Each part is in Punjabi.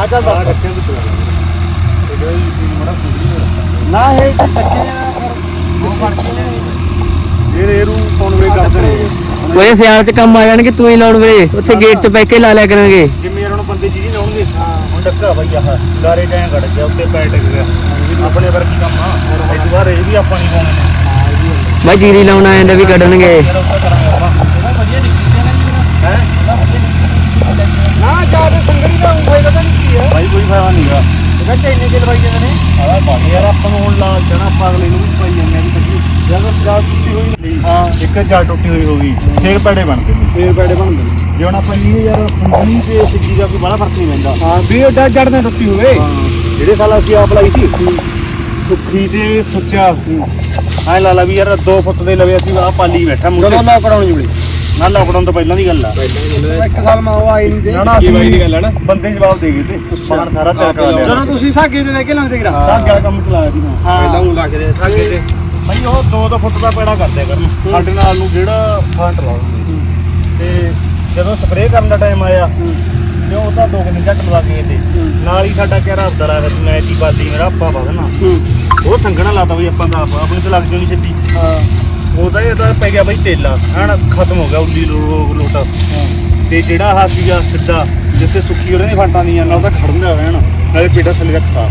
ਆ ਚੱਲ ਦੱਸ ਰੱਖਿਆ ਵੀ ਚਲਾ ਇਹ ਗਈ ਸੀ ਮੜਾ ਫੁੱਲੀ ਨਾ ਇਹ ਤਾਂ ਕੱਚੇ ਆ ਫਿਰ ਉਹ ਫੜ ਕੇ ਨੇ ਇਹ ਇਹ ਰੂ ਪਾਉਣ ਵੇ ਕਰਦੇ ਨੇ। ਓਏ ਸਿਆਲ ਚ ਕੰਮ ਆ ਜਾਣਗੇ ਤੂੰ ਹੀ ਲਾਉਣ ਵੇਲੇ। ਉੱਥੇ ਗੇਟ 'ਚ ਬੈ ਕੇ ਲਾ ਲਿਆ ਕਰਾਂਗੇ। ਜਿੰਮੇ ਯਾਰ ਹੁਣ ਬੰਦੇ ਜੀ ਲਾਉਣਗੇ। ਹੁਣ ਡੱਕਾ ਬਈ ਆਹ ਲਾਰੇ ਟਾਂ ਕੱਢ ਗਿਆ ਉੱਤੇ ਪੈ ਟਿਕ ਗਿਆ। ਆਪਣੇ ਵਰਗੀ ਕੰਮ ਆ ਇਸ ਵਾਰ ਇਹ ਵੀ ਆਪਾਂ ਨਹੀਂ ਪਾਉਣੇ ਨੇ ਬਾਈ ਜੀਰੀ ਲਾਉਣ ਆਏ ਨੇ ਵੀ ਕੱਢਣਗੇ। ਨੇ ਨਾ। ਸੰਗੜੀ ਦਾ ਤਾਂ ਕੀ ਭਾਈ ਕੋਈ ਫਾਇਦਾ ਨਹੀਂਗਾ ਇਹ ਚੈਨੇ ਚ ਲਵਾਈ ਜਾਂਦੇ ਨੇ। ਆਹ ਬਾਕੀ ਯਾਰ ਆਪਾਂ ਨੂੰ ਹੁਣ ਲਾਲ ਜਣਾ ਆਪਾਂ ਅਗਲੇ ਨੂੰ ਵੀ ਪਾਈ ਜਾਂਦੇ ਆ ਵੀ ਕੱਢੀ ਜਦੋਂ ਜਾ ਟੁੱਟੀ ਹੋਈ ਨਹੀਂ। ਹਾਂ ਇੱਕ ਜਾ ਟੁੱਟੀ ਹੋਈ ਹੋ ਗਈ ਫੇਰ ਪੈੜੇ ਬਣ ਗਏ ਫੇਰ ਬੈੜੇ ਬਣਦੇ ਨੇ। ਜੇ ਹੁਣ ਆਪਾਂ ਇਹ ਯਾਰ ਫੁੰਗਣੀ ਤੇ ਸਿੱਧੀ ਦਾ ਕੋਈ ਬੜਾ ਫ਼ਰਕ ਨਹੀਂ ਪੈਂਦਾ। ਹਾਂ ਵੀ ਉਹ ਜੜ ਜੜ ਟੁੱਟੀ ਹੋਵੇ। ਜਿਹੜੇ ਸਾਲ ਅਸੀਂ ਆਪ ਲਾਈ ਸੀ ਸੁੱਖੀ ਤੇ ਸੁੱਚਾ ਐ ਲਾ ਲਾ ਵੀ ਯਾਰ 2 ਫੁੱਟ ਦੇ ਲਵੇ ਅਸੀਂ ਆ ਪਾਲੀ ਬੈਠਾ ਮੁੰਡੇ। ਜਦੋਂ ਨਾ ਕਰਾਉਣੀ ਜੁੜੀ ਨਾ ਲਾਕਡਾਊਨ ਤੋਂ ਪਹਿਲਾਂ ਦੀ ਗੱਲ ਆ। ਇੱਕ ਸਾਲ ਮੈਂ ਉਹ ਆਈ ਨਹੀਂ ਦੇ ਨਾ ਕੀ ਬਾਈ ਦੀ ਗੱਲ ਹੈ ਨਾ? ਬੰਦੇ ਜਵਾਬ ਦੇ ਗਏ ਤੇ। ਪਾਣ ਸਾਰਾ ਤਿਆਰ ਕਰਾ ਲਿਆ। ਜਦੋਂ ਤੁਸੀਂ ਸਾਗੇ ਦੇ ਲੈ ਕੇ ਲਾਉਂਦੇ ਗਰਾ ਸਾਗ ਵਾਲਾ ਕੰਮ ਚਲਾਇਆ ਸੀ ਮੈਂ। ਹਾਂ। ਉਹ ਲੱਗ ਰਿਹਾ ਸਾਗੇ ਤੇ ਬਈ ਉਹ 2-2 ਫੁੱਟ ਦਾ ਪੈੜਾ ਕਰਦੇ ਕਰਨ। ਸਾਡੇ ਨਾਲ ਨੂੰ ਜਿਹੜਾ ਫਾਂਟ ਲਾ ਦਿੰਦੇ ਤੇ ਜਦੋਂ ਸਪਰੇਅ ਕਰਨ ਦਾ ਟਾਈਮ ਆਇਆ ਤੇ ਉਹ ਤਾਂ ਦੋ ਕਿੰਨੇ ਝੱਟ ਲਵਾ ਕੇ ਤੇ। ਨਾਲ ਹੀ ਸਾਡਾ ਕਿਹੜਾ ਅਬਦਲਾ ਫਿਰ ਮੈਂ ਦੀ ਬਾਦੀ ਮੇਰਾ ਆਪਾ ਵਧਣਾ ਉਹ ਸੰਗਣਾ ਲਾਤਾ ਬਈ ਆਪਾਂ ਦਾ ਆਪ ਆਪਣੀ ਤੇ ਲੱਗ ਜੂ ਨਹੀਂ ਛੇਤੀ। ਹਾਂ। ਉਹ ਤਾਂ ਇਹ ਤਾਂ ਪੈ ਗਿਆ ਬਈ ਤੇਲਾ। ਹਣ ਖਤਮ ਹੋ ਗਿਆ ਉੱਲੀ ਰੋਗ ਲੋਟਾ। ਤੇ ਜਿਹੜਾ ਆਹ ਸੀਗਾ ਸਿੱਧਾ ਜਿੱਥੇ ਸੁੱਕੀ ਉਹਨੇ ਫਾਂਟਾਂ ਦੀਆਂ ਨਾਲ ਤਾਂ ਖੜਨ ਦਾ ਰਹਿਣ। ਨਾਲੇ ਪੇਟਾ ਥੱਲੇ ਰੱਖਾ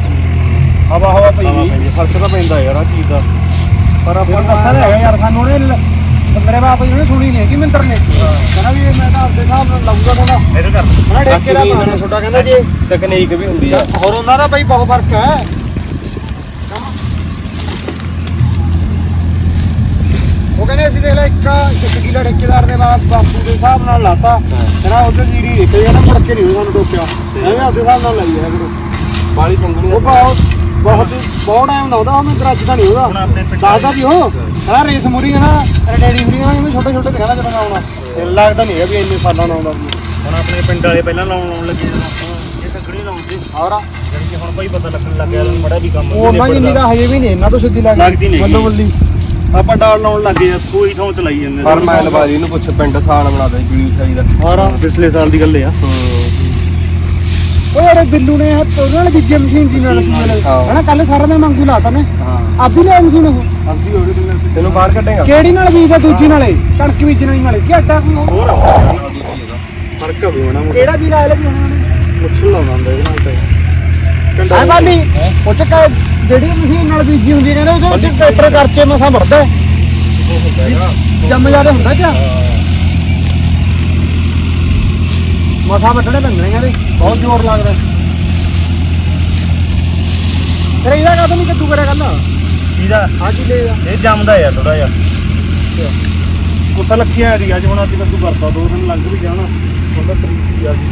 ਹਵਾ ਹਵਾ ਪਈ। ਹਵਾ ਪਈ। ਫ਼ਰਕ ਤਾਂ ਪੈਂਦਾ ਯਾਰ ਆ ਚੀਜ਼ ਦਾ। ਪਰ ਆਪਾਂ ਪਰ ਦੱਸਦਾ ਹੈਗਾ ਯਾਰ ਸਾਨੂੰ ਉਹਨੇ ਮੇਰੇ ਬਾਪ ਜੀ ਨੇ ਸੁਣੀ ਨਹੀਂ ਕਿ ਮਿੰਦਰ ਨੇ। ਕਹਿੰਦਾ ਵੀ ਮੈਂ ਤਾਂ ਆਪਦੇ ਹਿਸਾਬ ਨਾਲ ਲਾਉਂਗਾ ਕਹਿੰਦਾ। ਇਹਦੇ ਕਰ। ਮੈਂ ਠੇਕੇ ਦਾ ਪਾਣਾ ਛੋਟਾ ਕਹਿੰਦਾ ਜੀ ਤਕਨੀਕ ਵੀ ਹੁੰਦੀ ਹੋਰ ਹੁੰਦਾ ਨਾ ਬਈ ਬਹੁਤ ਫ਼ਰਕ ਹੈ। ਉਹ ਕਹਿੰਦੇ ਅਸੀਂ ਦੇਖ ਲੈ ਇੱਕ ਇੱਕ ਕਿਲਾ ਠੇਕੇਦਾਰ ਦੇ ਬਾਪ ਬਾਪੂ ਦੇ ਹਿਸਾਬ ਨਾਲ ਲਾਤਾ। ਕਹਿੰਦਾ ਉਧਰ ਜੀਰੀ ਨਿਕਲੀ ਨਾ ਮੁੜ ਕੇ ਨਹੀਂ ਸਾਨੂੰ ਟੋਕਿਆ। ਐਵੇਂ ਆਪਦੇ ਹਿਸਾਬ ਨਾਲ ਲਾਈ ਹੈ ਫਿਰ ਬਾਲੀ ਸੰਗਣੀ ਉਹ ਬਹੁਤ ਬਹੁਤ ਬਹੁਤ ਟਾਈਮ ਲਾਉਂਦਾ ਉਹ ਮੈਂ ਗਰਾਜ ਦਾ ਨਹੀਂ ਉਹਦਾ। ਦੱਸਦਾ ਵੀ ਉਹ। ਕਹਿੰਦਾ ਰੇਸ ਮੁਰੀ ਹੈ ਨਾ ਰੈਡੀ ਮੁਰੀ ਹੈ ਛੋਟੇ ਛੋਟੇ ਦਿਖਾਣਾ ਜਦੋਂ ਆਉਣਾ ਤੇ ਲੱਗਦਾ ਨਹੀਂ ਹੈ ਵੀ ਇੰਨੇ ਸਾਲਾਂ ਨਾਲ ਆਉਂਦਾ। ਹੁਣ ਆਪਣੇ ਪਿੰਡ ਵਾਲੇ ਪਹਿਲਾਂ ਲਾਉਣ ਲਾਉਣ ਲੱਗੇ ਇਹ ਸੰਗਣੀ ਲਾਉਂਦੇ ਕਿ ਹੁਣ ਭਾਈ ਪਤਾ ਲੱਗਣ ਲੱਗ ਗਿਆ ਮੜਾ ਵੀ ਕੰਮ ਉਹ ਉਹਨਾਂ ਜਿੰਨੀ ਦਾ ਹਜੇ ਵੀ ਨਹੀਂ ਇਹਨਾਂ ਤੋਂ ਸਿੱਧੀ ਲੱਗ ਲੱਗਦੀ ਵੱਲੋਂ ਵੱਲੀ। ਆਪਾਂ ਡਾਲ ਲਾਉਣ ਲੱਗੇ ਆ ਕੋਈ ਥਾਂ ਚਲਾਈ ਜਾਂਦੇ ਪਰ ਮੈਂ ਲਵਾਰੀ ਨੂੰ ਪੁੱਛ ਪਿੰਡ ਸਾਨ ਬਣਾ ਦੇ ਜੀ ਸਾਈ ਦਾ। ਹੋਰ ਪਿਛਲੇ ਸਾਲ ਦੀ ਗੱਲ ਆ। ਉਹ ਯਾਰ ਬਿੱਲੂ ਨੇ ਹੱਥ ਨਾਲ ਬੀਜੇ ਮਸ਼ੀਨ ਦੀ ਨਾਲ। ਹਨਾ ਕੱਲ ਸਾਰਾ ਦਿਨ ਮੰਗੂ ਲਾਤਾ ਨੇ। ਹਾਂ। ਆਪ ਹੀ ਲਿਆ ਮਸ਼ੀਨ ਉਹ? ਅੱਧੀ ਹੋ ਗਈ ਤੈਨੂੰ ਬਾਹਰ ਕੱਢੇਗਾ। ਕਿਹੜੀ ਨਾਲ ਬੀਜਦਾ ਦੂਜੀ ਨਾਲੇ? ਕਣਕ ਬੀਜਣ ਵਾਲੀ ਨਾਲੇ। ਕੀ ਆਟਾ? ਹੋਰ ਫ਼ਰਕ ਹੋਵੇ ਨਾ ਕਿਹੜਾ ਵੀ ਲਾਇਆ ਲੱਗੀ ਉਹਨਾਂ? ਨੇ ਮੁੱਛਲ ਲਾਉਣਾ ਹੁੰਦਾ ਇਹਦੇ ਨਾਲ ਤੇ। ਹਾਂ ਬਾਲੀ ਉਹ ਚ ਕਾ ਜਿਹੜੀ ਮਸ਼ੀਨ ਨਾਲ ਬੀਜੀ ਹੁੰਦੀ ਕਹਿੰਦੇ ਉਹਦੇ ਵਿੱਚ ਟਰੈਕਟਰ ਕਰਚੇ ਮਸਾ ਵੜਦਾ ਜੰਮ ਜ਼ਿਆਦਾ ਹੁੰਦਾ ਕਿਆ ਮਸਾ ਵੱਢਣੇ ਪੈਂਦੇ ਕਹਿੰਦੇ। ਬਹੁਤ ਜ਼ੋਰ ਲੱਗਦਾ ਫਿਰ ਇਹਦਾ ਕਾਹਦੋਂ ਨਹੀਂ ਕੱਦੂ ਕਰਿਆ ਕੱਲ ਇਹਦਾ? ਅੱਜ ਹੀ ਲੈ ਇਹ ਜੰਮਦਾ ਯਾਰ ਥੋੜਾ ਜਿਹਾ। ਕੁੱਤਾ ਲੱਖੀਆਂ ਆ ਰਹੀ ਅੱਜ ਹੁਣ ਅੱਜ ਤੂੰ ਕਰਤਾ ਦੋ ਦਿਨ ਲੰਘ ਵੀ ਜਾਣਾ ਉਹਦਾ ਤਰੀਕ ਆ ਜੀ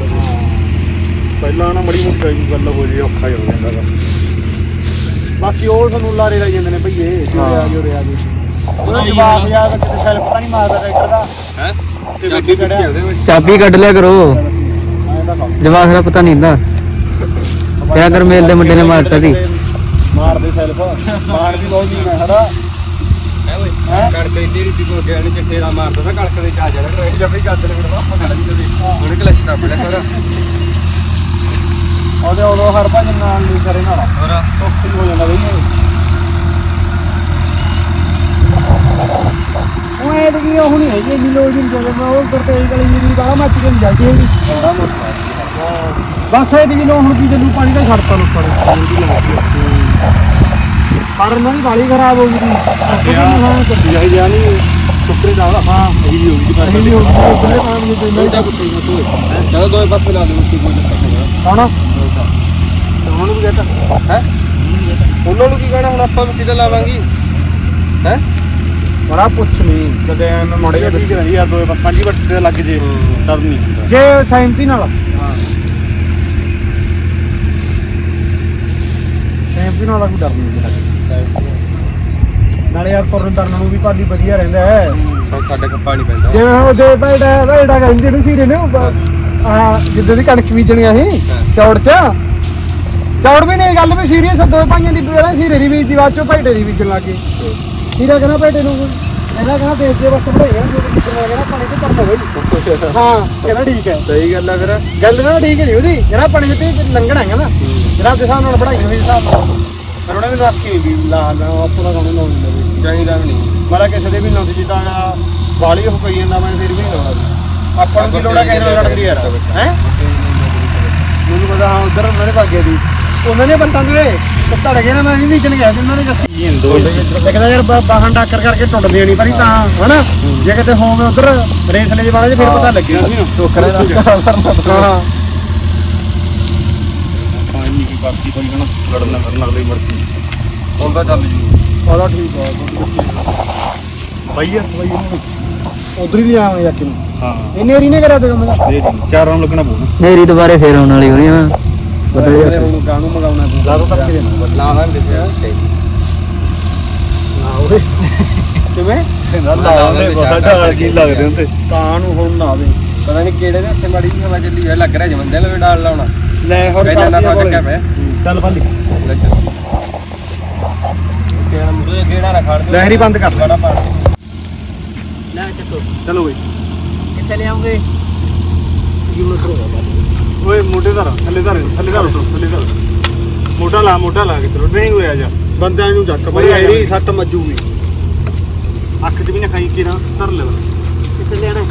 ਪਹਿਲਾਂ ਨਾ ਮੜੀ ਜੀ ਗੱਲ ਹੋ ਜੇ ਔਖਾ ਹੀ ਜਾਂਦਾ ਬਾਕੀ ਉਹ ਸਾਨੂੰ ਲਾਰੇ ਲਾਈ ਜਾਂਦੇ ਨੇ ਭਈਏ ਜੋਰੇ ਆ ਜੋਰੇ ਆ ਜੀ। ਉਹਦਾ ਜਵਾਬ ਯਾਰ ਕਿਤੇ ਸੈਲ ਪਤਾ ਨਹੀਂ ਮਾਰਦਾ ਟਰੈਕਟਰ ਦਾ। ਹੈ? ਤੇ ਗੱਡੀ ਚੜਿਆ। ਚਾਬੀ ਕੱਢ ਲਿਆ ਕਰੋ। ਐਂ ਦਾ ਦਾ ਪਤਾ ਨਹੀਂ ਹੁੰਦਾ। ਕਿਆ ਕਰ ਮੇਲ ਦੇ ਮੁੰਡੇ ਨੇ ਮਾਰਤਾ ਸੀ। ਮਾਰਦੇ ਸੈਲਫ। ਮਾਰ ਵੀ ਬਹੁਤ ਨਹੀਂ ਹੈ ਹਨਾ? ਹੈ ਓਏ ਕਣਕ ਇੰਨੀ ਰੀਤੀ ਕੋ ਗਿਆ ਨਹੀਂ ਚਿੱਠੇ ਦਾ ਮਾਰਦਾ ਤਾਂ ਕਣਕ ਦੇ ਚਾ ਜਾਣਾ ਟਰੈਕ ਜੱਫੀ ਗੱਦ ਲੈ ਬਿੜਵਾ ਆਪਾਂ ਖੜਾ ਜੀ ਹੁਣ ਕਲਚ ਤਾਂ ਬੜਾ ਸਾਰਾ ਉਹਦੇ ਉਦੋਂ ਹਰ ਭਜਨ ਨਾਲ ਨਹੀਂ ਕਰੇ ਨਾਲ। ਹੋਰ? ਔਖੀ ਹੋ ਜਾਂਦਾ ਬਈ ਉਹ ਇਹ ਵੀ ਉਹ ਨਹੀਂ ਹੈਗੀ ਇੰਨੀ ਲੋੜ ਨਹੀਂ ਜਦੋਂ ਮੈਂ ਉਹ ਕਰਤੇ ਗਲੀ ਮੇਰੀ ਬਾਹਰ ਮੱਚ ਕੇ ਨਹੀਂ ਜਾਂਦੀ ਹੈਗੀ। ਬਸ ਇਹ ਦੀ ਲੋੜ ਹੁਣ ਕੀ ਜਲੂ ਪਾਣੀ ਦਾ ਛੱਡਤਾ ਲੋਕਾਂ ਨੇ ਪਰ ਉਹਨਾਂ ਦੀ ਬਾਲੀ ਖਰਾਬ ਹੋ ਗਈ। ਸੀ ਜਾਈ ਜਾਣੀ ਸੁਪਰੇ ਦਾ ਹਾਂ ਇਹੀ ਹੋ ਗਈ ਅਹੀਂ ਵੀ ਹੋ ਗਈ ਉਹਦੇ ਕੰਮ ਨਹੀਂ ਪੈਂਦਾ ਨੂੰ ਚਲੋ ਦੋਵੇਂ ਪਾਸੇ ਲਾ ਦੇ ਮੁੱਕੀ ਕੋਈ ਦੱਸਣਾ ਕੌਣ ਨੂੰ ਵੀ ਕਹਤਾ ਹੈ? ਉਹਨਾਂ ਨੂੰ ਕੀ ਕਹਿਣਾ ਹੁਣ ਆਪਾਂ ਵੀ ਕਿਤੇ ਲਾਵਾਂਗੀ? ਹੈ? ਬੜਾ ਪੁੱਛ ਨਹੀਂ ਕਦੇ ਐਵੇਂ ਮੜੇ ਇਹ ਠੀਕ ਰਹੀ ਯਾਰ ਦੋਏ ਬਸ ਸਾਂਝੀ ਵੱਟ ਤੇ ਲੱਗ ਜੇ ਡਰ ਨਹੀਂ ਹੁੰਦਾ। ਜੇ ਸਹਿਮਤੀ ਨਾਲ। ਸਹਿਮਤੀ ਨਾਲ ਕੋਈ ਡਰ ਨਹੀਂ ਲੱਗਦਾ ਨਾਲੇ। ਯਾਰ ਤੁਰਨ ਤਰਨ ਨੂੰ ਵੀ ਪਾਲੀ ਵਧੀਆ ਰਹਿੰਦਾ ਹੈ। ਸਾਡੇ ਕੋਲ ਪਾਣੀ ਪੈਂਦਾ। ਜਿਵੇਂ ਹੁਣ ਦੇ ਬੈਠਾ ਬੈਠਾ ਕਹਿੰਦੇ ਨੇ ਸੀਰੇ ਨੇ ਆ ਜਿੱਦਾਂ ਦੀ ਕਣਕ ਬੀਜਣੀਆਂ ਸੀ ਚੌੜ ਚ। ਚੌੜ ਵੀ ਨਹੀਂ ਗੱਲ ਵੀ ਸੀਰੀਅਸ ਦੋ ਭਾਈਆਂ ਦੀ ਪਹਿਲਾਂ ਸੀਰੇ ਦੀ ਬੀਜਦੀ ਬਾਅਦ ਚੋਂ ਭਾਈਟੇ ਦੀ ਬੀਜਣ ਲੱਗੇ ਸੀਰਾ ਕਹਿੰਦਾ ਭਾਈਟੇ ਨੂੰ ਕਹਿੰਦਾ ਕਹਿੰਦਾ ਦੇਸ਼ ਦੇ ਵਕਤ ਬਣਾਇਆ ਜੋ ਵੀ ਕਿਰਨਾ ਕਹਿੰਦਾ ਪਾਣੀ ਤੇ ਕਰਨਾ ਬਈ। ਹਾਂ ਕਹਿੰਦਾ ਠੀਕ ਹੈ। ਸਹੀ ਗੱਲ ਆ ਫਿਰ। ਗੱਲ ਨਾ ਠੀਕ ਨਹੀਂ ਉਹਦੀ। ਜਿਹੜਾ ਪਾਣੀ ਤੇ ਲੰਘਣਾ ਹੈਗਾ ਨਾ। ਜਿਹੜਾ ਦੇ ਹਿਸਾਬ ਨਾਲ ਬਣਾਈ ਹੋਈ ਹਿਸਾਬ ਨਾਲ। ਪਰ ਉਹਨੇ ਮੈਨੂੰ ਆਖੀ ਵੀ ਲਾ ਲਾ ਆਪਣਾ ਕੰਮ ਲਾਉਣ ਦੇ ਚਾਹੀਦਾ ਵੀ ਨਹੀਂ। ਮਾਰਾ ਕਿਸੇ ਦੇ ਵੀ ਲਾਉਂਦੀ ਜਿੱਦਾਂ ਵਾਲੀ ਉਹ ਪਈ ਜਾਂਦਾ ਮੈਂ ਫਿਰ ਵੀ ਨਹੀਂ ਲਾਉਣਾ। ਆਪਾਂ ਨੂੰ ਕੀ ਲੋੜ ਹੈ ਕਿਸੇ ਨਾਲ ਲੜਨ ਦੀ ਯਾਰ। ਹੈ? ਮੈਨੂੰ ਪਤਾ ਹਾਂ ਉਧਰ ਮੇਰੇ ਭਾਗੇ ਦੀ। ਨੇ ਦੇ ਧੜ ਗਏ ਨਾ ਮੈਂ ਵੀ ਨੀਚਣ ਗਿਆ ਉਹਨਾਂ ਨੇ ਦੱਸੀ ਹਿੰਦੂ ਕਹਿੰਦਾ ਯਾਰ ਬ- ਬਾਹਾਂ ਡਾਕਰ ਕਰਕੇ ਟੁੱਟਦੀਆਂ ਨਹੀਂ ਪਰ ਤਾਂ ਹਨਾ? ਜੇ ਕਿਤੇ ਹੋਵੇ ਉਧਰ ਰੇਸਲੇ ਜਵਾਲੇ ਚ ਫਿਰ ਪਤਾ ਲੱਗੇਗਾ ਟੋਕਰੇ ਦਾ। ਹਾਂ। ਪਾਣੀ ਕੀ ਬਾਕੀ ਕੋਈ ਨਾ ਲੜਨਾ ਕਰਨ ਅਗਲੀ ਮਰਜ਼ੀ ਹੁਣ ਤਾਂ ਚੱਲ ਜੂ। ਉਹਦਾ ਠੀਕ ਆ ਬਈਆ ਬਈਆ ਉਧਰ ਹੀ ਆਵਾਂ ਯਾਰ ਕਿਨੂੰ ਹਾਂ। ਇਹ ਨੇਰੀ ਨੇ ਕਰਿਆ ਤੇ ਕੰਮ ਦਾ? ਦੇ ਦੀ ਚਾਰਾਂ ਨੂੰ ਲੱਗਣਾ ਪਊ। ਨੇਰੀ ਦੁਬਾਰੇ ਫੇਰ ਆਉਣ ਵਾਲੀ ਹੋਣੀ ਆ। ਬਦਲੇ ਹੁਣ ਗਾਣੂ ਮਗਾਉਣਾ ਤੂੰ ਲਾ ਦੋ ਤੱਕ ਦੇ ਲਾ ਹਾਂ ਲਿਖਿਆ ਨਾ ਓਏ ਕਿਵੇਂ? ਨਾ ਲਾ ਦੇ ਪਤਾ ਢਾਲ ਕੀ ਲੱਗਦੇ ਹੁੰਦੇ? ਕਾਂ ਨੂੰ ਹੁਣ ਨਾ ਆਵੇ। ਪਤਾ ਨਹੀਂ ਕਿਹੜੇ ਦੇ ਹੱਥੇ ਮਾੜੀ ਜਿਹੀ ਹਵਾ ਚੱਲੀ ਹੋਈ ਲੱਗ ਰਿਹਾ ਜਮੰਦੇ ਲਵੇ ਡਾਲ ਲਾਉਣਾ। ਲੈ ਹੁਣ ਕਹਿੰਦਾ ਨਾ ਤਾਂ ਚੱਕਿਆ ਪਿਆ ਚੱਲ ਫਾਲੀ ਕਿਹੜਾ ਮੁੰਡੇ ਕਿਹੜਾ ਨਾ ਖਾਣ ਲਹਿਰੀ ਬੰਦ ਕਰ ਲੈ। ਲੈ ਚੱਕੋ। ਚਲੋ ਬਈ। ਕਿੱਥੇ ਲਿਆਉਂਗੇ? ਓਏ ਮੋਢੇ ਧਰ ਥੱਲੇ ਧਰ ਥੱਲੇ ਧਰ ਉੱਤੋਂ, ਥੱਲੇ ਧਰ। ਮੋਢਾ ਲਾ ਮੋਢਾ ਲਾ ਕੇ ਚਲੋ ਟ੍ਰੇਨਿੰਗ ਹੋਇਆ ਜਾ। ਬੰਦਿਆਂ ਨੂੰ ਜੱਕ ਬਈ ਆਇਰੀ ਸੱਟ ਮੱਜੂਗੀ ਅੱਖ 'ਚ ਵੀ ਨਾ ਖਾਈ ਕੇ ਨਾ ਧਰ ਲੈ। ਕਿੱਥੇ ਲਿਆਣਾ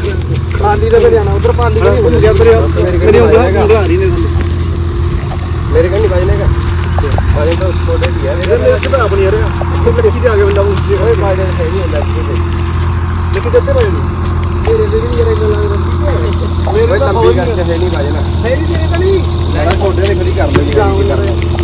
ਪਾਂਦੀ ਦੇ ਜਾਣਾ ਉਧਰ ਪਾਂਦੀ ਦੇ ਨਹੀਂ ਗਿਆ ਤੇਰੇ ਤੇਰੇ ਉਂਗਲਾਂ ਉਂਗਲਾਂ ਆ ਰਹੀ ਨੇ ਮੇਰੇ ਕੰਨੀ ਵਜਨੇਗਾ ਵਜਨ ਤਾਂ ਥੋੜੇ ਦੀ ਹੈ ਮੇਰੇ ਮੇਰੇ ਵਿੱਚ ਤਾਂ ਆਪਣੀ ਯਾਰ ਇੱਥੇ ਲੜਕੀ ਦੇ ਆ ਕੇ ਬੰਦਾ ਪੁੱਛੇ ਓਏ ਵਜਨ ਸਹੀ ਨਹੀਂ ਹੁੰਦਾ ਕਿਤੇ ਲੇਕਿਨ ਦਿੱਤੇ ਪਏ ਨੇ ਮੇਰੇ ਦੇ ਵੀ ਯਾਰ ਗੱਲ ਲੱਗਦਾ ਮੇਰੇ ਤਾਂ ਲੰਬੀ ਕਰਕੇ ਹੈ ਨਹੀਂ ਹੈ ਨਹੀਂ ਤੇਰੇ ਤਾਂ ਨਹੀਂ। ਲੈ ਥੋੜੇ ਦੇ ਖੜੀ ਕਰ ਲਓ ਜੀ ਕੀ ਕਰਨਾ।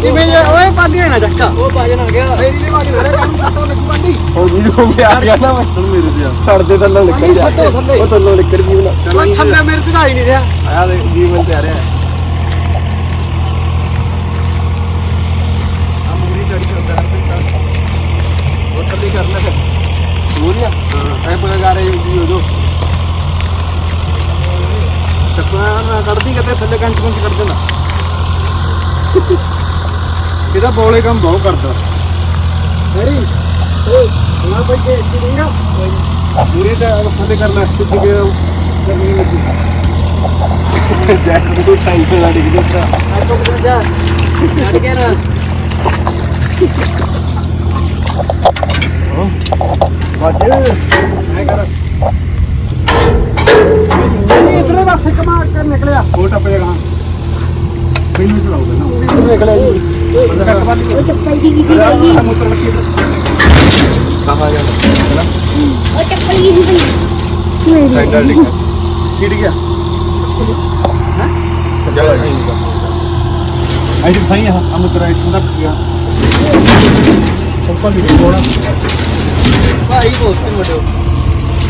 ਕਿਵੇਂ ਜੇ ਓਏ ਪਾਂਦੀ ਨਾ ਚੱਕਾ। ਉਹ ਬਾਜਨ ਆ ਗਿਆ। ਮੇਰੀ ਦੇ ਬਾਜਨ ਆ ਰਿਹਾ ਕੰਮ ਸੱਟੋ ਲੱਗੂ ਪਾਂਦੀ ਹੋ ਜੀ ਹੋ ਗਿਆ ਆ ਗਿਆ ਨਾ ਮੈਂ। ਹੁਣ ਮੇਰੇ ਤੇ ਆ। ਸੜਦੇ ਥੱਲੋਂ ਨਿਕਲ ਜਾ। ਉਹ ਥੱਲੋਂ ਨਿਕਲ ਜੀ ਨਾ ਓਏ ਥੱਲੇ ਮੇਰੇ ਤੇ ਤਾਂ ਆ ਹੀ ਨਹੀਂ ਰਿਹਾ। ਆਇਆ ਦੇ ਜੀਵਨ ਤੇ ਆ ਰਿਹਾ। ਹਾਂ ਰਹੀ ਜੀ ਉਹ ਜੋ ਨਾ ਕਰਦੀ ਕਿਤੇ ਥੱਲੇ ਕੰਚ ਕੰਚ ਕਰ ਦਿੰਦਾ। ਇਹਦਾ ਬੋਲੇ ਕੰਮ ਬਹੁਤ ਕਰਦਾ। ਮੇਰੀ ਓਏ ਨਾ ਭਾਈ ਕੇ ਇੱਥੇ ਦੇਗਾ ਮੂਰੀ ਤੇ ਥੱਲੇ ਕਰਨਾ ਸਿੱਧੀ ਕੇ ਕਰਨੀ ਲੱਗੀ ਜੈਕਸ ਨੂੰ ਸਾਈਕਲ ਲਾ ਡਿੱਗ ਜਾਂਦਾ ਆ ਤੋਂ ਕਿੱਥੇ ਜਾ। ਛੱਡ ਕੇ ਨਾ ਵੱਜ। ਐ ਕਰ ਨਹੀਂ ਇਸਰੇ ਪਾਸੇ ਕਮਾ ਕੇ ਨਿਕਲਿਆ ਉਹ ਟੱਪ ਜਾਗਾ ਮੈਨੂੰ ਚਲਾਉਗਾ ਨਾ ਨਿਕਲਿਆ ਜੀ ਉਹ ਚੱਪਲ ਦੀ ਕਿੱਥੇ ਗਈ ਕਹਾ ਜਾਂਦਾ ਉਹ ਚੱਪਲ ਦੀ ਕਿੱਥੇ ਸਾਈਕਲ ਡਿੱਗ ਗਿਰ ਗਿਆ ਸੱਜਾ ਲੱਗ ਗਿਆ ਆਈ ਜੀ ਸਹੀ ਆ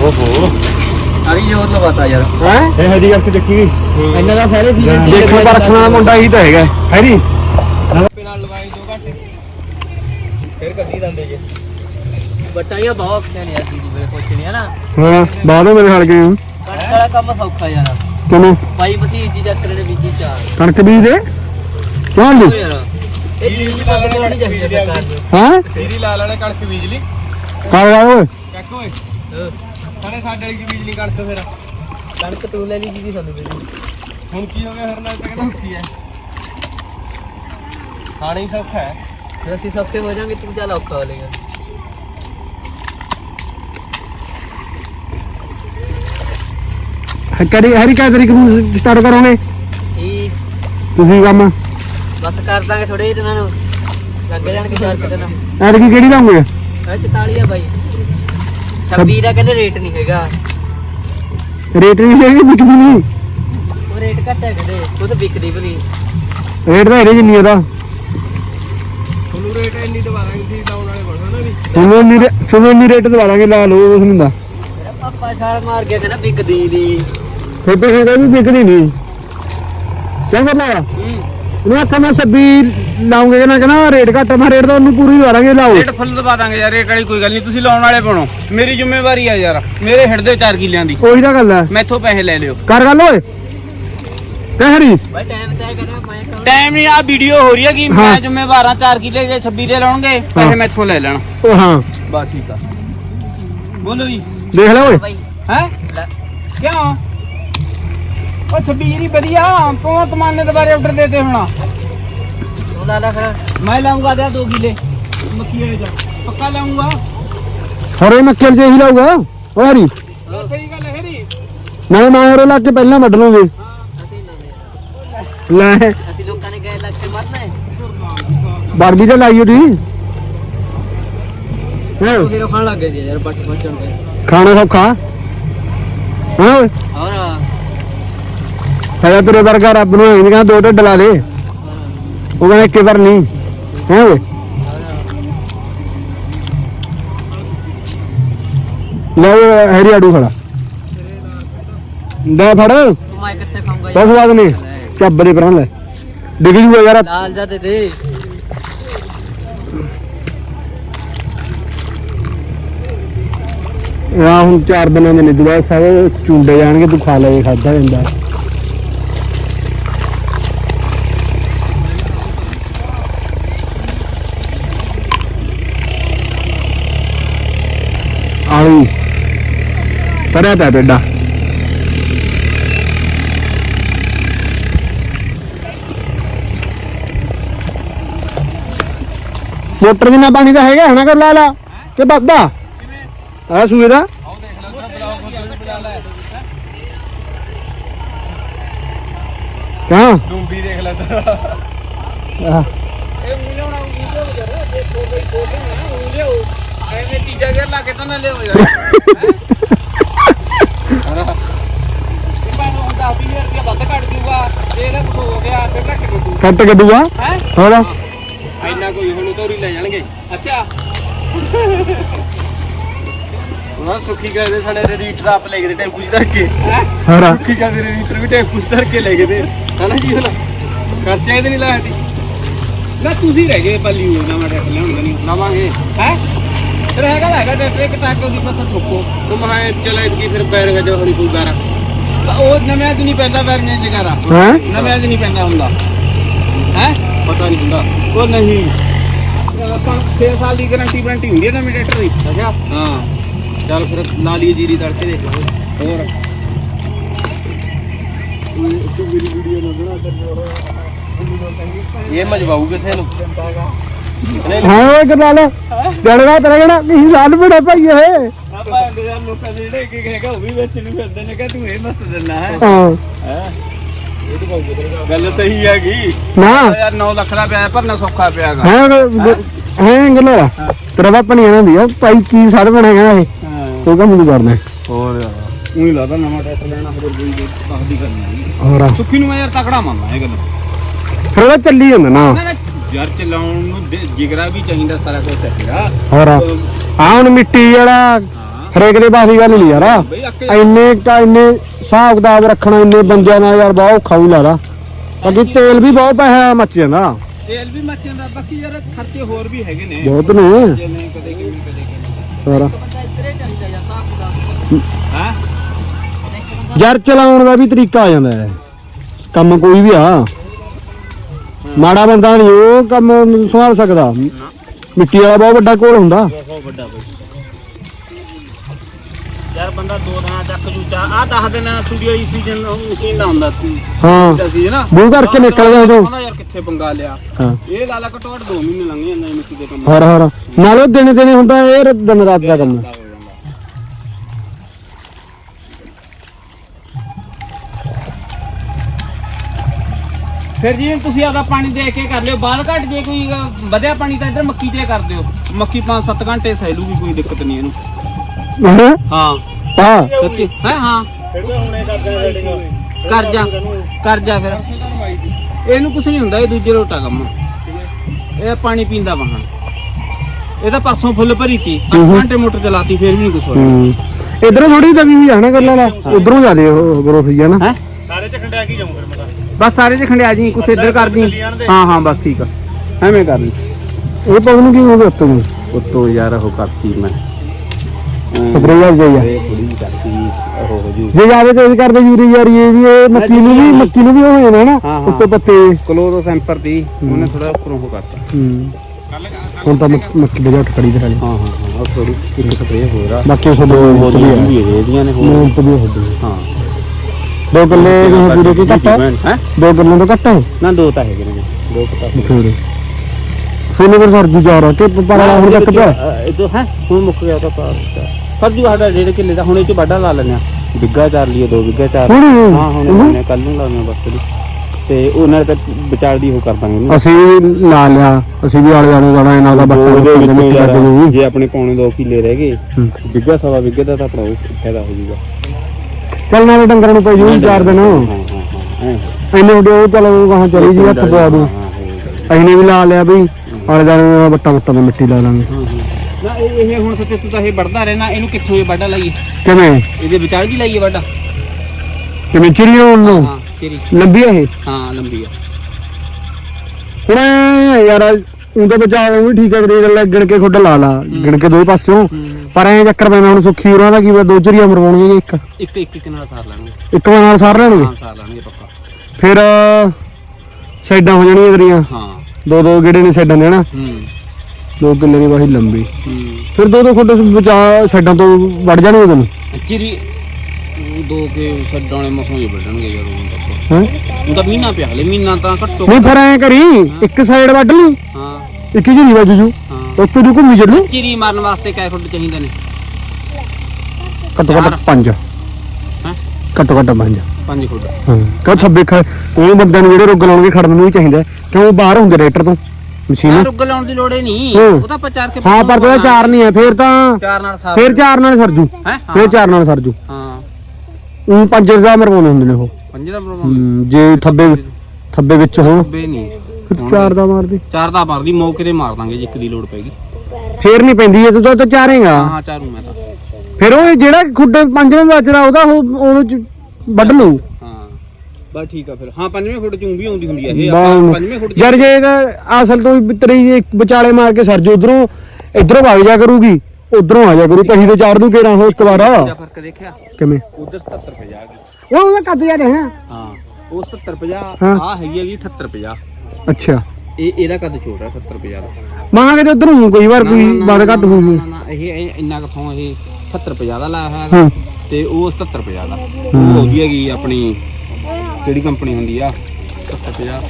ਓਹੋ। ਅਰੀ ਜੋਰ ਲਵਾਤਾ ਯਾਰ। ਹੈ? ਇਹ ਹਦੀ ਕਰਕੇ ਦੇਖੀ ਇਹਨਾਂ ਦਾ ਸਾਰੇ ਸੀਜ਼ਨ ਦੇਖੋ ਪਰਖਣ ਵਾਲਾ ਮੁੰਡਾ ਹੀ ਤਾਂ ਹੈਗਾ। ਹੈ ਨਹੀਂ ਨਾਲ ਲਵਾਈ ਦੋ ਘੰਟੇ ਫਿਰ ਕੱਢੀ ਦੰਦੇ ਜੇ। ਬਟਾਈਆਂ ਬਹੁਤ ਔਖੀਆਂ ਨੇ ਯਾਰ ਦੀਦੀ ਮੇਰੇ ਕੁਛ ਨਹੀਂ ਹੈ ਨਾ ਹਾਂ ਬਾਦੋਂ ਮੇਰੇ ਹਲ ਗਏ ਕਣਕ ਵਾਲਾ ਕੰਮ ਸੌਖਾ ਯਾਰ। ਕਿਵੇਂ ਭਾਈ ਮਸੀਹ ਜੀ ਜੱਟਰੇ ਦੇ ਬੀਜੀ ਚਾਰ। ਕਣਕ ਬੀਜ ਦੇ ਕੌਣ ਉਹ ਯਾਰ ਇਹ ਜੀ ਜੀ ਬੰਦ ਕਰਨੀ ਚਾਹੀਦੀ ਹੈ? ਨੂੰ ਹਾਂ? ਤੇਰੀ ਲਾ ਲੈਣੇ ਕਣਕ ਬਿਜਲੀ ਕਾਲ ਓਏ ਚੱਕ ਓਏ। ਹਾਂ, ਸਾਡੇ ਸਾਡੇ ਵਾਲੀ ਦੀ ਬਿਜਲੀ ਕਣਕ ਫਿਰ? ਕਣਕ ਤੂੰ ਲੈ ਲਈ ਜੀ ਸਾਨੂੰ ਦੇ ਹੁਣ ਕੀ ਹੋ ਗਿਆ ਫਿਰ ਨਾਲ ਤੱਕ ਕੀ ਹੈ ਖਾਣਾ ਹੀ ਸੌਖਾ ਹੈ ਜੇ ਅਸੀਂ ਸੌਖੇ ਹੋ ਜਾਾਂਗੇ ਤੂੰ ਚੱਲ ਔਖਾ ਹੋ ਲੇਗਾ। ਕਰੀ ਹਰੀ ਕਾ ਤਰੀਕ ਨੂੰ ਸਟਾਰਟ ਕਰੋਗੇ? ਇਹ ਤੁਸੀਂ ਕੰਮ? ਬਸ ਕਰ ਦਾਂਗੇ ਥੋੜੇ ਜਿਹੇ ਦਿਨਾਂ ਨੂੰ। ਲੱਗ ਜਾਣਗੇ ਚਾਰ ਕੁ ਦਿਨ। ਐਰ ਕੀ ਕਿਹੜੀ ਲਾਉਂਗੇ? ਇਹ 44 ਆ ਬਾਈ। 26 ਦਾ ਕਹਿੰਦੇ ਰੇਟ ਨਹੀਂ ਹੈਗਾ। ਰੇਟ ਨਹੀਂ ਹੈਗੀ ਵਿਕਦੀ ਨਹੀਂ। ਉਹ ਰੇਟ ਘੱਟ ਹੈ ਕਹਿੰਦੇ ਉਹ ਤਾਂ ਵਿਕਦੀ ਭਲੀ ਰੇਟ ਤਾਂ ਇਹਦੇ ਜਿੰਨੀ ਉਹਦਾ। ਤੁਹਾਨੂੰ ਰੇਟ ਇੰਨੀ ਦਵਾਵਾਂਗੇ ਤੁਸੀਂ ਲਾਉਣ ਵਾਲੇ ਬਣੋ ਨਾ ਵੀ। ਤੁਹਾਨੂੰ ਇੰਨੀ ਰੇ- ਤੁਹਾਨੂੰ ਇੰਨੀ ਰੇਟ ਦਵਾ ਦਾਂਗੇ ਲਾ ਲਓ ਉਸ ਨੂੰ ਦਾ ਮੇਰਾ ਪਾਪਾ ਛਾਲ ਮਾਰ ਗਿਆ ਕਹਿੰਦਾ ਵਿਕਦੀ ਨਹੀਂ। ਫਿਰ ਤਾਂ ਹੈਗਾ ਵੀ ਵਿਕਦੀ ਨਹੀਂ। ਕਿਉਂ ਕਰ ਲਾਇਆ ਉਹਨੂੰ ਆਖਾਂ ਮੈਂ 26 ਲਾਉਂਗੇ ਕਿ ਨਾ ਕਹਿੰਦਾ ਰੇਟ ਘੱਟ ਆ, ਮੈਂ ਰੇਟ ਤਾਂ ਉਹਨੂੰ ਪੂਰੀ ਦਵਾ ਦਾਂਗੇ ਲਾਓ। ਰੇਟ ਫੁੱਲ ਦਵਾ ਦਾਂਗੇ ਯਾਰ ਰੇਟ ਵਾਲੀ ਕੋਈ ਗੱਲ ਨਹੀਂ ਤੁਸੀਂ ਲਾਉਣ ਵਾਲੇ ਬਣੋ। ਮੇਰੀ ਜ਼ਿੰਮੇਵਾਰੀ ਆ ਯਾਰ ਮੇਰੇ ਹਿਰਦੇ ਚਾਰ ਕਿੱਲਿਆਂ ਦੀ। ਉਹੀ ਤਾਂ ਗੱਲ ਹੈ ਮੈਥੋਂ ਪੈਸੇ ਲੈ ਲਿਓ। ਕਰ ਗੱਲ ਓਏ। ਕਹਿ ਹਰੀ। ਬਈ ਟਾਈਮ ਤੈਅ ਕਰਿਆ ਮੈਂ ਕਹਾਂ ਟਾਈਮ ਨਹੀਂ ਆ ਵੀਡੀਓ ਹੋ ਰਹੀ ਹੈ ਕਿ ਹਾਂ। ਮੈਂ ਜ਼ਿੰਮੇਵਾਰ ਹਾਂ 4 ਕਿਲੇ ਜੇ 26 ਦੇ ਲਾਉਣਗੇ ਪੈਸੇ ਮੈਥੋਂ ਲੈ ਲੈਣ। ਉਹ ਹਾਂ। ਬਸ ਠੀਕ ਆ। ਬੋਲੋ ਜੀ। ਦੇਖ ਲੈ ਓਏ। ਹੈ? ਕਿਉਂ? ਉਹ 26 ਜੀ ਵਧੀਆ ਤੂੰ ਤਮਾਨੇ ਦੁਬਾਰੇ ਆਰਡਰ ਦੇਤੇ ਹੋਣਾ? ਤੂੰ ਲਾ ਲੈ ਫਿਰ। ਮੈਂ ਲਾਉਂਗਾ ਦੇ 2 ਕਿਲੇ ਮੱਕੀ ਵਾਲੇ ਜਾ ਪੱਕਾ ਲਾਉਂਗਾ। ਹਰੇ ਮੱਕੇ ਜੇ ਹੀ ਲਾਊਗਾ? ਓ ਹਰੀ। ਸਹੀ ਗੱਲ ਹੈ ਰੀ ਮੈਂ ਮਾਰੇ ਲਾ ਕੇ ਪਹਿਲਾਂ ਵੱਢ ਲਵਾਂਗੇ ਅਸੀਂ ਲੈ। ਲੈ ਲੈ ਅਸੀਂ ਲੋਕਾਂ ਨੇ ਗਏ ਲੱਗ ਕੇ ਮਰਨਾ ਹੈ ਬਰਬੀ ਤੇ ਲਾਈ ਉਹਦੀ। ਹੈਂ? ਉਹ ਫਿਰ ਖਾਣ ਲੱਗ ਗਏ ਜੀ ਯਾਰ ਬੱਟ ਬੱਚਣ ਦੇ ਖਾਣਾ ਸੌਖਾ। ਹਾਂ? ਹੋਰ। ਸਾਡਾ ਤੇਰੇ ਵਰਗਾ ਰੱਬ ਨੂੰ ਐਂ ਕਹਿੰਦਾ ਦੋ ਢੱਡ ਲਾ ਦੇ। ਉਹ ਕਹਿੰਦਾ ਇੱਕ ਵਾਰ ਨਹੀਂ। ਹੈ ਓਏ? ਲੈ ਹੈਰੀ ਆੜੂ ਖੜਾ ਲੈ ਫੜ। ਤੂੰ ਮੈਂ ਕਿੱਥੇ ਖਾਊਂਗਾ ਬਹੁਤ ਸਵਾਦ ਨੇ ਚੱਬਰੇ ਪਰਾਂ ਲੈ। ਡਿੱਗ ਜੂਗਾ ਯਾਰ। ਲਾਲ ਜਾ ਦੇ ਦੇ। ਆ ਹੁਣ ਚਾਰ ਦਿਨਾਂ ਦੇ ਨੇ ਦੁਆ ਸਾਰੇ ਚੁੰਡੇ ਜਾਣਗੇ ਤੂੰ ਖਾ ਲੈ ਖਾਦਾ ਜਾਂਦਾ। ਆਲੂ ਪਰਿਆ ਤਾ ਬੇਡਾ ਮੋਟਰ ਜਿੰਨਾ ਪਾਣੀ ਤਾਂ ਹੈਗਾ ਹਨਾ ਕਰ ਲਾ ਲਾ। ਕਿ ਬੱਦਾ ਆ ਸੂਏ ਦਾ। ਡੂੰਬੀ ਦੇਖ ਲੈ ਕੇ ਤਾਂ ਨਾ ਲਿਓ ਯਾਰ ਮੈਨੂੰ ਹੁੰਦਾ 20000 ਰੁਪਏ ਵੱਧ ਕੱਢ ਦੂਗਾ ਇਹ ਨਾ ਦੇ ਤੂੰ ਕੱਟ ਕੇ ਦੂਆ? ਹੈ? ਹੋਰ? ਇੰਨਾ ਕੋਈ ਹੁਣ ਤੋਰੀ ਲੈ ਜਾਣਗੇ। ਅੱਛਾ। ਉਹਨਾਂ ਸੁੱਖੀ ਕਰਦੇ ਸਾਡੇ ਰੀਟਰ ਆਪ ਲੈ ਗਏ ਤੇ ਟੈਂਪੂ 'ਚ ਧਰ ਕੇ। ਹੋਰ? ਸੁੱਖੀ ਕਰਦੇ ਰੀਟਰ ਵੀ ਟੈਂਪੂ 'ਚ ਧਰ ਕੇ ਲੈ ਗਏ ਤੇ ਹਨਾ ਜੀ ਹੁਣ? ਖਰਚਾ ਇਹਦੇ ਨਹੀਂ ਲਾਇਆ ਨਾ ਤੁਸੀਂ ਰਹਿ ਗਏ ਪੱਲੀ ਨੂੰ ਨਵਾਂ ਟੈਕ ਲਿਆਉਣ ਨਹੀਂ। ਲਵਾਂਗੇ। ਹੈ? ਫਿਰ ਹੈਗਾ ਤਾਂ ਹੈਗਾ ਟੈਕ ਇੱਕ ਤੱਕ ਉਹਦੀ ਪਸਾ ਠੋਕੋ। ਤੁਮ ਹਾਂ ਚਲੇ ਕੀ ਫਿਰ ਪੈਰ ਗਜੋ ਹਣੀ ਕੋਈ ਬਾਰਾ ਉਹ ਨਵੇਂ ਨਹੀਂ ਪੈਂਦਾ ਵੈਰੀਆਂ ਜਗਾਰਾ। ਹੈ? ਨਵੇਂ ਨਹੀਂ ਪੈਂਦਾ ਹੁੰਦਾ। ਹੈ? ਪਤਾ ਨਹੀਂ ਹੁੰਦਾ। ਉਹ ਨਹੀਂ। 6 ਸਾਲ ਦੀ ਗਾਰੰਟੀ ਵਾਰੰਟੀ ਹੁੰਦੀ ਹੈ ਨਵੇਂ ਟਰੈਕਟਰ ਦੀ। ਅੱਛਾ। ਹਾਂ। ਚੱਲ ਫਿਰ ਲਾ ਲਈਏ ਜੀਰੀ ਤੜਕੇ ਦੇਖ ਲਾਂਗੇ। ਹੋਰ? ਇਹ ਮਜਵਾਊ ਕਿਸੇ ਨੂੰ? ਹਾਂ ਓਏ ਕਰ ਲਾ ਜੜਵਾ ਤੇਰਾ ਕਿਹੜਾ ਕਿਸੇ ਸਾਲ ਬੜਾ ਭਾਈ ਇਹ। ਆਪਾਂ ਅੰਦਰ ਲੋਕਾਂ ਦੇ ਜਿਹੜੇ ਕਿ ਕਹੇਗਾ ਉਹ ਵੀ ਵਿੱਚ ਨੂੰ ਫਿਰਦੇ ਨੇ ਕਿ ਤੂੰ ਇਹ ਮਸਤ ਦਿੰਦਾ ਹੈ? ਹਾਂ। ਹੈ? ਗੱਲ ਸਹੀ ਹੈਗੀ। ਨਾ। ਯਾਰ 9 ਲੱਖ ਦਾ ਪਿਆ ਭਰਨਾ ਸੌਖਾ ਪਿਆਗਾ ਹੈ ਹੈ ਗੱਲਾਂ ਤੇਰਾ ਬਾਪਾ ਨਹੀਂ ਆਉਂਦੀ ਆ। ਭਾਈ ਕੀ ਸਾਰ ਬਣਾ ਇਹ। ਹਾਂ। ਤੂੰ ਕੰਮ ਨਹੀਂ ਕਰਨਾ ਹੋਰ ਉਹੀ ਲੱਗਦਾ ਨਵਾਂ ਟਰੈਕਟਰ ਲੈਣਾ ਹੋਰ ਕੋਈ ਬਾਹਦੀ ਕਰਨੀ ਹੋਰ। ਸੁੱਖੀ ਨੂੰ ਮੈਂ ਯਾਰ ਤਕੜਾ ਮੰਨਦਾ ਇਹ ਗੱਲ। ਫਿਰ ਉਹਦਾ ਚੱਲੀ ਜਾਂਦਾ ਨਾ, ਯਾਰ ਚਲਾਉਣ ਨੂੰ ਦੇ- ਜਿਗਰਾ ਵੀ ਚਾਹੀਦਾ ਸਾਰਾ ਕੁਝ ਚਾਹੀਦਾ ਹੋਰ। ਆ ਹੁਣ ਮਿੱਟੀ ਵਾਲਾ ਹਾਂ ਹਰੇਕ ਦੇ ਪਾਸੇ ਗੱਲ ਨਹੀਂ ਯਾਰ। ਬਈ ਅੱਕੇ ਇੰਨੇ ਕਾ ਇੰਨੇ ਹਿਸਾਬ ਕਿਤਾਬ ਰੱਖਣਾ ਇੰਨੇ ਬੰਦਿਆਂ ਨਾਲ ਯਾਰ ਬਹੁਤ ਔਖਾ ਬਾਕੀ ਤੇਲ ਵੀ ਬਹੁਤ ਪੈਸਾ ਮੱਚ ਜਾਂਦਾ। ਤੇਲ ਵੀ ਮੱਚਿਆਂ ਦਾ ਬਾਕੀ ਯਾਰ ਖਰਚੇ ਹੋਰ ਵੀ ਹੈਗੇ ਨੇ। ਬਹੁਤ ਨੇ। ਜਿਵੇਂ ਕਦੇ ਕਿਵੇਂ ਕਦੇ ਕਿਵੇਂ। ਹੋਰ। ਬੰਦਾ ਇੱਧਰੇ ਚਾਹੀਦਾ ਜਾਂ ਸਾਫ਼ ਦਾ ਹਾਂ? ਯਾਰ ਚਲਾਉਣ ਦਾ ਵੀ ਤਰੀਕਾ ਆ ਜਾਂਦਾ ਹੈ। ਕੰਮ ਕੋਈ ਵੀ ਆ। ਮਾੜਾ ਬੰਦਾ ਨਹੀਂ ਉਹ ਕੰਮ ਸੰਭਾਲ ਸਕਦਾ। ਮਿੱਟੀ ਵਾਲਾ ਬਹੁਤ ਵੱਡਾ ਕੋਲ ਹੁੰਦਾ। ਬਹੁਤ ਵੱਡਾ ਬਈ ਯਾਰ ਬੰਦਾ ਦੋ ਦਿਨਾਂ ਚੱਕ ਜੂਚਾ ਆ 10 ਦਿਨ ਸਟੂਡੀਓ ਵਾਲੀ ਸੀਜ਼ਨ ਮਸ਼ੀਨ ਦਾ ਹੁੰਦਾ ਸੀ। ਹਾਂ। ਦਾ ਸੀ ਨਾ। ਮੂੰਹ ਕਰਕੇ ਨਿਕਲਦਾ ਉਦੋਂ ਕਹਿੰਦਾ ਯਾਰ ਕਿੱਥੇ ਪੰਗਾ ਲਿਆ। ਹਾਂ। ਇਹ ਲਾਲਾ ਘਟੋਟ 2 ਮਹੀਨੇ ਲੰਘ ਜਾਂਦੇ ਨੇ ਮਿੱਟੀ ਦੇ ਕੰਮ ਹੋਰ ਹੋਰ। ਨਾਲੇ ਦਿਨੇ ਦਿਨੇ ਹੁੰਦਾ ਇਹ ਦਿਨ ਰਾਤ ਦਾ ਕੰਮ। ਫਿਰ ਜੀ ਤੁਸੀਂ ਆਦਾ ਪਾਣੀ ਦੇ ਕੇ ਕਰ ਲਿਓ। ਬਾਅਦ ਘੱਟ ਜੇ ਕੋਈ ਵਧਿਆ ਪਾਣੀ ਤਾਂ ਇੱਧਰ ਮੱਕੀ ਤੇ ਕਰ ਦਿਓ। ਮੱਕੀ 5-7 ਘੰਟੇ ਸਹਿਲੂ ਵੀ ਕੋਈ ਦਿੱਕਤ ਨਹੀਂ ਇਹਨੂੰ। ਹੈਂ? ਹਾਂ। ਹਾਂ। ਸੱਚੀ। ਹੈ ਹਾਂ। ਕਰ ਜਾ ਕਰ ਜਾ ਫਿਰ। ਇਹਨੂੰ ਕੁਝ ਨਹੀਂ ਹੁੰਦਾ ਇਹ ਦੂਜੇ ਰੋਟਾ ਕੰਮ। ਇਹ ਪਾਣੀ ਪੀਂਦਾ ਵਾਹਣ ਇਹ ਤਾਂ ਪਰਸੋਂ ਫੁੱਲ ਭਰੀ ਤੀ। ਘੰਟੇ ਮੋਟਰ ਚਲਾਤੀ ਫਿਰ ਵੀ ਨਹੀਂ ਕੁਝ ਹੋਇਆ। ਇਧਰੋਂ ਥੋੜੀ ਦਵੀ ਹੋਈ ਆ ਨਾ ਗੱਲਾਂ ਦਾ? ਉਧਰੋਂ ਜਾਦੇ ਉਹ ਗਰੋਸ ਹੀ ਆ ਨਾ। ਹੈ? ਸਾਰੇ ਚ ਖੰਡਿਆ ਕੀ ਜਾਊਂ ਫਿਰ ਮੈਂ ਬਸ ਸਾਰੇ ਚ ਖੰਡਿਆ ਜੀ ਕੁਛ ਇੱਧਰ ਕਰ ਦੀ ਹਾਂ ਹਾਂ ਬਸ ਠੀਕ ਆ। ਐਵੇਂ ਕਰ ਲਈ। ਇਹ ਪਗ ਨੂੰ ਕੀ ਹੋ ਗਿਆ ਉੱਤੋਂ ਨੂੰ ਉਤੋਂ ਯਾਰ ਉਹ ਕਰਤੀ ਮੈਂ। ਸਪਰੇਅ ਆ ਜਾਈ ਆ। ਇਹ ਥੋੜੀ ਕਰਤੀ ਉਹ ਜੀ। ਜੇ ਜਾਵੇ ਤੇਜ਼ ਕਰਦੇ ਯੂਰੀ ਯਾਰੀ ਇਹ ਵੀ ਇਹ ਮੱਕੀ ਨੂੰ ਵੀ ਮੱਕੀ ਨੂੰ ਵੀ ਹੋ ਜਾਣਾ ਨਾ ਹਾਂ, ਹਾਂ। ਉੱਤੇ ਪੱਤੇ। ਕਲੋਰੋ ਸੈਂਪਰ ਦੀ ਉਹਨੇ ਥੋੜਾ ਉੱਪਰੋਂ ਉਹ ਕਰਤਾ। ਹੂੰ। ਹੁਣ ਤਾਂ ਮੱਕ- ਬਜਾ ਉੱਠ ਖੜੀ ਤੇ ਖਾਲੀ ਹਾਂ ਹਾਂ ਹਾਂ ਉਹ ਥੋੜੀ ਇੱਕ ਸਪਰੇਅ ਹੋਰ ਆ। ਬਾਕੀ ਉਸ ਦੋ ਹੈ ਵੀ ਇਹਦੀਆਂ ਨੇ ਹੋਰ। ਵੀ ਹੁੰਦੀ ਹੈ। ਹਾਂ। ਦੋ ਕਿੱਲੇ ਇਹ ਪੂਰੇ ਕੀ ਘੱਟ ਹੈ ਹੈ? ਦੋ ਕਿੱਲੇ ਤੋਂ ਘੱਟ ਹੈ ਨਾ ਦੋ ਤਾਂ ਹੈਗੇ ਨੇ ਦੋ ਪਤਾ ਬਥੇਰੇ। ਸੋਨੇ ਪਰ ਸਰਜੂ ਜਾ ਰਹਾ ਕਿ ਪਰ ਵਾਲਾ ਹੁਣ ਤੱਕ ਪਿਆ? ਇਹ ਤੋਂ ਹੈ? ਹੁਣ ਮੁੱਕ ਗਿਆ ਤਾਂ ਪਾਰ ਸਬਜ਼ੀ ਸਾਡਾ ਡੇਢ ਕਿੱਲੇ ਦਾ ਹੁਣ ਇਹ ਚ ਵਾਢਾ ਲਾ ਲੈਣੇ ਬਿੱਗਾ ਚਾਰ ਲਈਏ ਦੋ ਬਿੱਗਾ ਚਾਰ। ਹੁਣ? ਹਾਂ ਹੁਣ ਲਾਉਣੇ ਕੱਲ ਨੂੰ ਲਾਉਣੇ ਬਸ ਇਹਨੂੰ। ਤੇ ਉਹਨਾਂ ਤੇ ਵਿਚਾਰ ਦੀ ਉਹ ਕਰ ਦਾਂਗੇ ਇਹਨੂੰ। ਅਸੀਂ ਵੀ ਲਾ ਲਿਆ ਅਸੀਂ ਵੀ ਆਲੇ ਜਾਣੇ ਜਾਣਾ ਇਹਨਾਂ ਦਾ ਬੱਟਾ ਮਿੱਟੀ ਵਿੱਚੋਂ ਯਾਰ, ਜੇ ਆਪਣੇ ਪੌਣੇ 2 ਕਿੱਲੇ ਰਹਿ ਗਏ। ਬਿੱਗਾ ਸਵਾ ਬਿੱਗੇ ਦਾ ਤਾਂ ਆਪਣਾ ਉਹ ਫਾਇਦਾ ਹੋ ਜਾਊਗਾ। ਚੱਲ ਨਾਲੇ ਡੰਗਰਾਂ ਨੂੰ ਪੈ ਜੂ ਚਾਰ ਦਿਨ। ਵੱਡੇ ਉਹ ਚਲੋ ਕਹਾਂ ਚਲੀ ਜੀ ਹੱਥ ਪਵਾ ਦੂ। ਅਸੀਂ ਵੀ ਲਾ ਲਿਆ ਬਈ ਆਲੇ ਜਾਣੇ ਦਾ ਬੱਟਾ ਬੱਟਾ ਤੇ ਮਿੱਟੀ ਲਾ ਲਾਂਗੇ। ਨਾ ਇਹ ਇਹ ਹੁਣ ਸੱਚੇ ਤੂੰ ਤਾਂ ਇਹ ਵੜਦਾ ਰਹਿਣਾ ਇਹਨੂੰ ਕਿੱਥੋਂ ਇਹ ਵਾਢਾ ਲਾਈਏ? ਕਿਵੇਂ? ਇਹਦੇ ਵਿਚਾਰ ਦੀ ਲਾਈਏ ਵਾਢਾ? ਕਿਵੇਂ ਹੋਣ ਨੂੰ? ਹਾਂ ਤੇਰੀ ਲੰਬੀ ਇਹ? ਹਾਂ ਲੰਬੀ ਆ। ਹੁਣ ਯਾਰ ਉਹਦੇ ਬਚਾ ਉਹ ਵੀ ਠੀਕ ਹੈ ਗਰੀਬ ਲੈ ਗਿਣ ਕੇ ਖੁੱਡ ਲਾ ਲਾ। ਗਿਣ ਕੇ ਦੋਵੇਂ ਪਾਸਿਓਂ। ਪਰ ਐਂ ਚੱਕਰ ਪੈਂਦਾ ਹੁਣ ਸੁੱਖੀ ਉਹਨਾਂ ਦਾ ਕੀ ਵਾ ਦੋ ਚਰੀਆਂ ਮਰਵਾਉਣਗੇ ਇੱਕ? ਇੱਕ ਇੱਕ ਇੱਕ ਨਾਲ ਸਾਰ ਲੈਣਗੇ। ਇੱਕ ਵਾਰ ਨਾਲ ਸਾਰ ਲੈਣਗੇ? ਹਾਂ ਸਾਰ ਲੈਣਗੇ ਪੱਕਾ। ਫਿਰ ਸਾਈਡਾਂ ਹੋ ਜਾਣਗੀਆਂ ਤੇਰੀਆਂ। ਹਾਂ। ਦੋ ਦੋ ਗੇੜੇ ਨੇ ਸਾਈਡਾਂ ਦੇ ਨਾ ਹੂੰ। ਦੋ ਕਿੱਲੇ ਦੀ ਬਾਹੀ ਲੰਬੀ। ਹੂੰ। ਫਿਰ ਦੋ ਦੋ ਖੁੱਡ ਬਚਾ ਸਾਈਡਾਂ ਤੋਂ ਵੜ ਜਾਣਗੇ ਤੈਨੂੰ? ਚਿਰੀ। ਦੋ ਕੇ ਛੱਡਾਂ ਵਾਲੇ ਮਸੋਂ ਹੀ ਵੱਢਣਗੇ ਯਾਰ ਉਹ ਤੱਕ ਹੈ? ਤਾਂ ਮਹੀਨਾ ਪਿਆ ਹਲੇ ਮਹੀਨਾ ਤਾਂ ਘੱਟੋ ਨਹੀਂ ਫਿਰ ਐਂ ਕਰੀ ਇੱਕ ਸਾਈਡ ਵੱਢ ਲਈ। ਹਾਂ। ਇੱਕ ਜਿਹੜੀ ਵੱਜ ਜੂ। ਹਾਂ ਉੱਤੇ ਦੀ ਘੁੰਮੀ ਚੱਲੀ ਚਿਰੀ ਮਾਰਨ ਵਾਸਤੇ ਕਾਇ ਖੁੱਡ ਚਾਹੀਦੇ ਨੇ। ਘੱਟੋ ਘੱਟ ਚਾਰ। ਪੰਜ। ਹੈ? ਘੱਟੋ ਘੱਟ ਪੰਜ। ਪੰਜ ਖੁੱਡ ਹਾਂ। ਕਹ ਥੱਬੇ ਖ ਉਹ ਬੰਦਿਆਂ ਨੂੰ ਜਿਹੜੇ ਰੁੱਗ ਲਾਉਣਗੇ ਖੜਨ ਨੂੰ ਵੀ ਚਾਹੀਦਾ। ਕਿਉਂ ਉਹ ਬਾਹਰ ਹੁੰਦੇ ਰੇਟਰ ਤੋਂ? ਮਸ਼ੀਨ ਯਾਰ ਰੁੱਗ ਲਾਉਣ ਦੀ ਲੋੜ ਹੀ ਨਹੀਂ। ਹੂੰ। ਉਹ ਤਾਂ ਆਪਾਂ ਚਾਰ ਕੇ ਹਾਂ ਪਰ ਤੇਰਾ ਚਾਰ ਨਹੀਂ ਹੈ ਫੇਰ ਤਾਂ ਚਾਰ ਨਾਲ ਸਾਰ ਫੇਰ ਚਾਰ ਨਾਲ ਸਰਜੂ ਹੈ? ਫੇਰ ਚਾਰ ਨਾਲ ਸਰਜੂ ਹਾਂ। ਉਹ ਪੰਜ ਦਾ ਮਰਵਾਉਂਦੇ ਹੁੰਦੇ ਨੇ ਉਹ। ਪੰਜ ਦਾ ਪ੍ਰੋਗਰਾਮ ਹੂੰ, ਜੇ ਥੱਬੇ ਥੱਬੇ ਵਿੱਚ ਹੋਣ। ਬੇ ਨਹੀਂ। ਫਿਰ ਚਾਰ ਦਾ ਮਾਰਦੀ। ਚਾਰ ਦਾ ਮਾਰਦੀ ਮੌਕੇ ਤੇ ਮਾਰ ਦਾਂਗੇ ਜੇ ਇੱਕ ਦੀ ਲੋੜ ਪੈਗੀ ਫੇਰ ਨਹੀਂ ਪੈਂਦੀ ਇਹ ਤੂੰ ਤਾਂ ਚਾਰੇਗਾ। ਹਾਂ ਹਾਂ ਚਾਰੂ ਮੈਂ ਤਾਂ। ਫਿਰ ਉਹ ਜਿਹੜਾ ਖੁੱਡੇ ਪੰਜਵੇਂ ਉਹਦਾ ਉਹ ਵੱਢ ਹਾਂ ਬਸ ਠੀਕ ਆ ਫਿਰ। ਹਾਂ ਪੰਜਵੇਂ ਫੁੱਟ ਚ ਊਂ ਵੀ ਆਉਂਦੀ ਹੁੰਦੀ ਆ ਇਹ। ਬਾਹਰ ਆਪਾਂ ਨੂੰ। ਪੰਜਵੇਂ ਫੁੱਟ ਚ ਯਾਰ ਜੇ ਇਹਦਾ ਅਸਲ ਤੋਂ ਵੀ ਤੇਰੀ ਜੇ ਵਿਚਾਲੇ ਮਾਰ ਕੇ ਸਰਜੂ ਉਧਰੋਂ ਇਧਰੋਂ ਵਗ ਜਾ ਕਰੂਗੀ ਉਧਰੋਂ ਆ ਜਾ ਕਰੂ ਪਹੀ ਤੇ ਚਾੜ ਦੂ ਕੇਰਾ ਉਹ ਇੱਕ ਵਾਰ। ਜਾਂ ਫ਼ਰਕ ਦੇਖਿਆ? ਕਿਵੇਂ? ਉਧਰ 77 50 ਗਈ। ਉਹ ਉਹਦਾ ਕੱਦ ਜਾ ਰਿਹਾ ਹਾਂ ਉਹ 70 50 ਹਾਂ। ਆ ਹੈਗੀ ਹੈਗੀ 78 50 ਅੱਛਾ। ਇਹ ਇਹਦਾ ਕੱਦ ਛੋਟਾ 70 50 ਦਾ ਮਾਂ ਕਿਤੇ ਉਧਰੋਂ ਕੋਈ ਵਾਰ ਕੋਈ ਵੱਧ ਘੱਟ ਹੋਊਗੀ ਨਾ ਨਾ ਇਹ ਇਹ ਇੰਨਾ ਕਿਥੋਂ ਇਹ 70 50 ਦਾ ਲਾਇਆ ਹੋਇਆ ਹੈਗਾ। ਹਾਂ। ਤੇ ਉਹ 77 50 ਦਾ ਉਹ ਉਹਦੀ ਹੈਗੀ ਆਪਣੀ ਕਿਹੜੀ ਕੰਪਨੀ ਹੁੰਦੀ ਆ? 70 50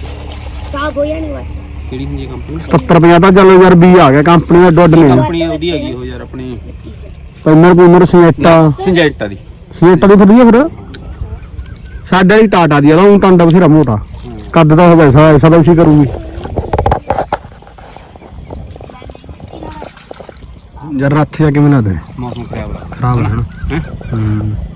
ਸਾਗ ਹੋ ਜਾਣੀ ਬਸ ਕਿਹੜੀ ਹੁੰਦੀ ਕੰਪਨੀ? 70 50 ਤਾਂ ਚੱਲ ਯਾਰ 20 ਆ ਗਿਆ ਕੰਪਨੀ ਦਾ ਡੁੱਡ ਨੇ ਕੰਪਨੀ ਉਹਦੀ ਹੈਗੀ ਉਹ ਯਾਰ ਆਪਣੀ। ਪੈਨਰ ਦੀ। ਸੀਟਾ ਦੀ ਵਧੀਆ ਫਿਰ। ਸਾਡੇ ਵਾਲੀ ਟਾਟਾ ਦੀ ਆ ਉਹ ਟਾਂਡਾ ਬਥੇਰਾ ਮੋਟਾ। ਕੱਦ ਦਾ ਹੋਵੇ ਐਸਾ ਐਸਾ ਦਾ ਇਸੀ ਕਰੂਗੀ। ਯਾਰ ਰੱਥ ਜਾ ਕਿਵੇਂ ਨਾ ਦੇ। ਮੌਸਮ ਖਰਾਬ ਖਰਾਬ ਹੈ ਨਾ? ਹੈ? ਹੂੰ।